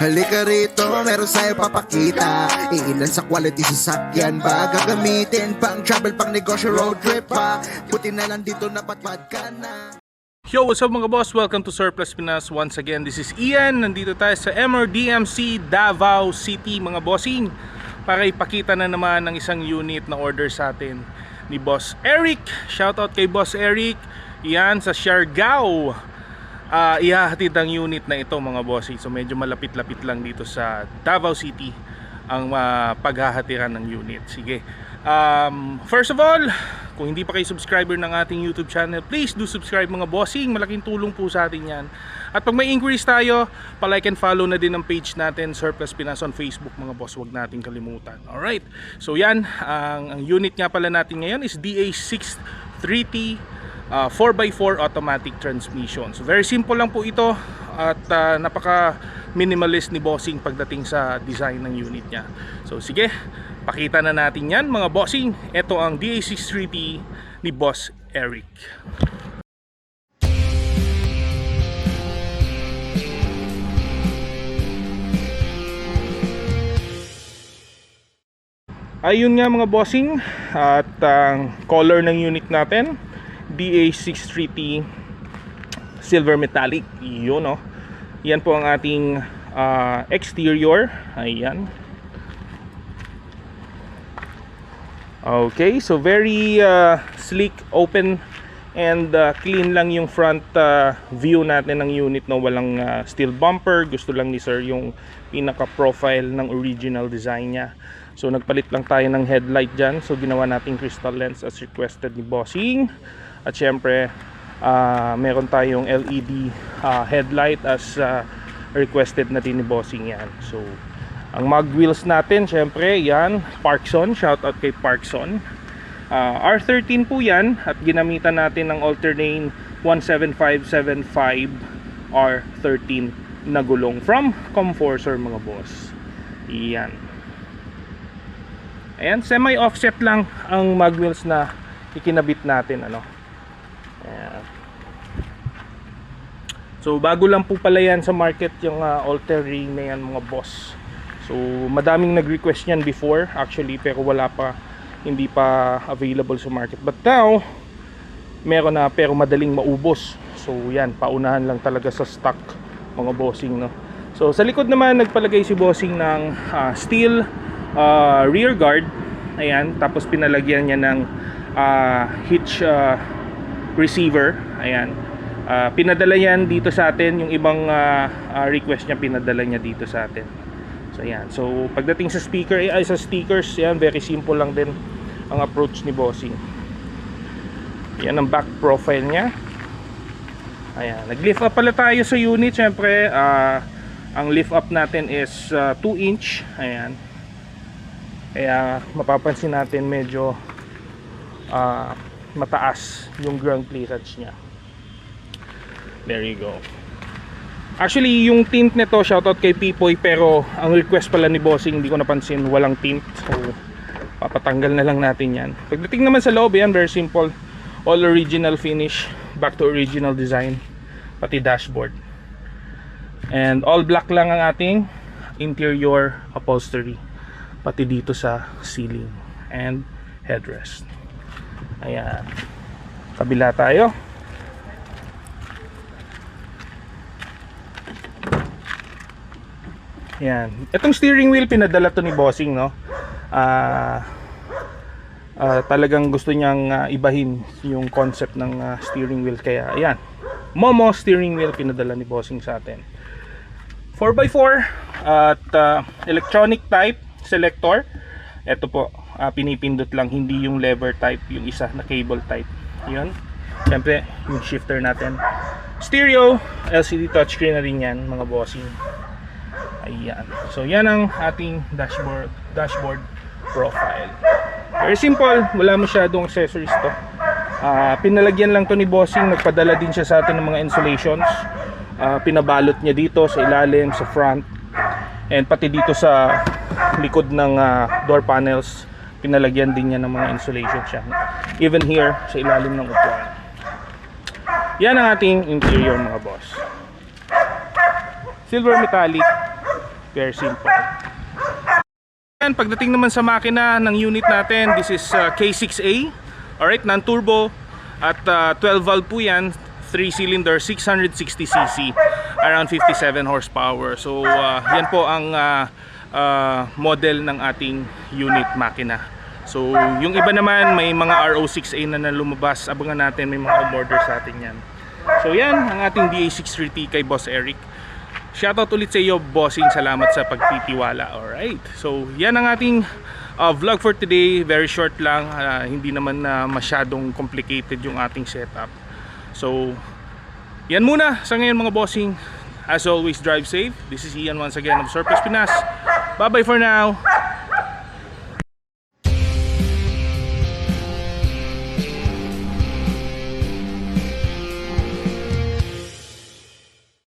Halika rito, meron sa'yo papakita Iilan sa quality sasakyan ba Gagamitin pang travel, pang negosyo, road trip pa Buti na lang dito napatpad ka na Yo, what's up mga boss? Welcome to Surplus Pinas. Once again, this is Ian. Nandito tayo sa MRDMC Davao City mga bossing para ipakita na naman ng isang unit na order sa atin ni Boss Eric. Shoutout kay Boss Eric. Yan sa Siargao. Ah, ihahatid ang unit na ito mga bossing. So medyo malapit-lapit lang dito sa Davao City ang ah, paghahatiran ng unit. Sige. Um, first of all, kung hindi pa kayo subscriber ng ating YouTube channel, please do subscribe mga bossing. Malaking tulong po sa atin yan. At pag may inquiries tayo, pa-like and follow na din ang page natin, Surplus Pinas on Facebook mga boss. Huwag nating kalimutan. Alright. So yan, ang, ang unit nga pala natin ngayon is DA63T uh, 4x4 automatic transmission. So very simple lang po ito at uh, napaka minimalist ni bossing pagdating sa design ng unit niya. So sige, pakita na natin yan mga bossing. Ito ang DA63T ni Boss Eric. Ayun nga mga bossing at ang color ng unit natin DA63T silver metallic. Yun no yan po ang ating ah, exterior. Ayan. Okay so very ah, sleek open and ah, clean lang yung front ah, view natin ng unit no? Walang ah, steel bumper. Gusto lang ni sir yung pinaka profile ng original design niya. So nagpalit lang tayo ng headlight dyan. So ginawa nating crystal lens as requested ni bossing at syempre ah, meron tayong LED ah, headlight as ah, requested na din ni bossing yan. So ang mag wheels natin syempre yan Parkson shout out kay Parkson. Ah, R13 po yan at ginamitan natin ng Alternate 17575 R13 na gulong from Comforcer mga boss. Yan. Ayan semi offset lang ang mag wheels na ikinabit natin ano so bago lang po pala yan sa market yung uh, Alter Ring na yan mga boss. So madaming nag request yan before actually pero wala pa hindi pa available sa market. But now meron na pero madaling maubos. So yan paunahan lang talaga sa stock mga bossing no? So sa likod naman nagpalagay si bossing ng ah, steel ah, rear guard. Ayan tapos pinalagyan niya ng ah, hitch ah, receiver ayan Ah, pinadala yan dito sa atin yung ibang ah, ah, request niya pinadala niya dito sa atin So yan. So pagdating sa speaker eh, ay sa stickers, yan very simple lang din ang approach ni Bossing. Yan ang back profile niya. Ayan, nag-lift up pala tayo sa unit. Syempre, ah, ang lift up natin is 2 inch. Ayan. Kaya mapapansin natin medyo ah, mataas yung ground clearance niya. There you go. Actually, yung tint nito, shoutout kay Pipoy, pero ang request pala ni Bossing, hindi ko napansin, walang tint. So, papatanggal na lang natin yan. Pagdating naman sa loob, yan, very simple. All original finish, back to original design, pati dashboard. And all black lang ang ating interior upholstery, pati dito sa ceiling and headrest. Ayan. Kabila tayo. Yan. Itong steering wheel pinadala to ni Bossing, no? Ah ah, talagang gusto niyang ah, ibahin yung concept ng ah, steering wheel kaya ayan. Momo steering wheel pinadala ni Bossing sa atin. 4x4 at ah, electronic type selector. Ito po, ah, pinipindot lang hindi yung lever type, yung isa na cable type. 'Yun. Siyempre, yung shifter natin. Stereo, LCD touchscreen na rin yan, mga bossing. Ayan. So yan ang ating dashboard dashboard profile. Very simple, wala masyadong accessories to. Ah, pinalagyan lang to ni Bossing, nagpadala din siya sa atin ng mga insulations. Ah, pinabalot niya dito sa ilalim, sa front. And pati dito sa likod ng ah, door panels, pinalagyan din niya ng mga insulations siya. Even here sa ilalim ng upuan. Yan ang ating interior mga boss. Silver metallic Very simple. Yan, pagdating naman sa makina ng unit natin, this is uh, K6A. Alright, non-turbo at uh, 12 valve po yan, 3 cylinder, 660cc, around 57 horsepower. So, uh, yan po ang uh, uh, model ng ating unit makina. So, yung iba naman, may mga RO6A na na lumabas. Abangan natin, may mga umorder sa atin yan. So, yan, ang ating DA63T kay Boss Eric. Shoutout ulit sa iyo, bossing. Salamat sa pagtitiwala. Alright. So, yan ang ating uh, vlog for today. Very short lang. Ah, hindi naman na masyadong complicated yung ating setup. So, yan muna sa ngayon mga bossing. As always, drive safe. This is Ian once again of Surplus Pinas. Bye-bye for now.